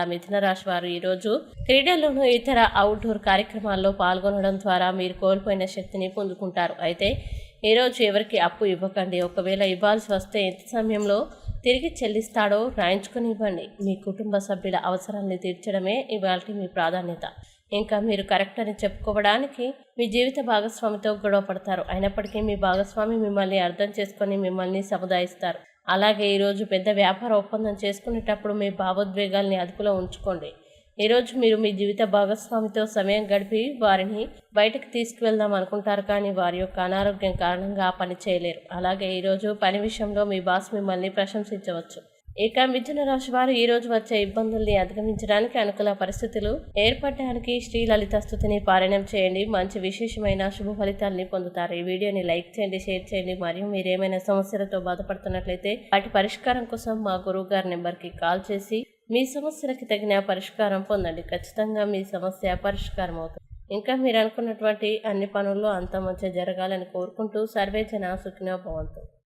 మిథున రాశి వారు ఈరోజు క్రీడల్లోనూ ఇతర అవుట్డోర్ కార్యక్రమాల్లో పాల్గొనడం ద్వారా మీరు కోల్పోయిన శక్తిని పొందుకుంటారు. అయితే ఈరోజు ఎవరికి అప్పు ఇవ్వకండి. ఒకవేళ ఇవ్వాల్సి వస్తే ఎంత సమయంలో తిరిగి చెల్లిస్తాడో రాయించుకొని ఇవ్వండి. మీ కుటుంబ సభ్యుల అవసరాన్ని తీర్చడమే ఇవాళ మీ ప్రాధాన్యత. ఇంకా మీరు కరెక్ట్ అని చెప్పుకోవడానికి మీ జీవిత భాగస్వామితో గొడవ పడతారు. అయినప్పటికీ మీ భాగస్వామి మిమ్మల్ని అర్థం చేసుకొని మిమ్మల్ని సముదాయిస్తారు. అలాగే ఈరోజు పెద్ద వ్యాపార ఒప్పందం చేసుకునేటప్పుడు మీ భావోద్వేగాల్ని అదుపులో ఉంచుకోండి. ఈరోజు మీరు మీ జీవిత భాగస్వామితో సమయం గడిపి వారిని బయటకు తీసుకువెళ్దాం అనుకుంటారు కానీ వారి యొక్క అనారోగ్యం కారణంగా ఆ పని చేయలేరు. అలాగే ఈరోజు పని విషయంలో మీ బాస్ మిమ్మల్ని ప్రశంసించవచ్చు. ఇక మిథున రాశి వారు ఈ రోజు వచ్చే ఇబ్బందుల్ని అధిగమించడానికి అనుకూల పరిస్థితులు ఏర్పడడానికి శ్రీ లలిత స్థుతిని పారాయణం చేయండి. మంచి విశేషమైన శుభ ఫలితాల్ని పొందుతారు. ఈ వీడియోని లైక్ చేయండి షేర్ చేయండి. మరియు మీరు ఏమైనా సమస్యలతో బాధపడుతున్నట్లయితే వాటి పరిష్కారం కోసం మా గురువు గారి నెంబర్కి కాల్ చేసి మీ సమస్యలకి తగిన పరిష్కారం పొందండి. ఖచ్చితంగా మీ సమస్య పరిష్కారం అవుతుంది. ఇంకా మీరు అనుకున్నటువంటి అన్ని పనుల్లో అంత మంచి జరగాలని కోరుకుంటూ సర్వేచన సుఖినో భవంతు.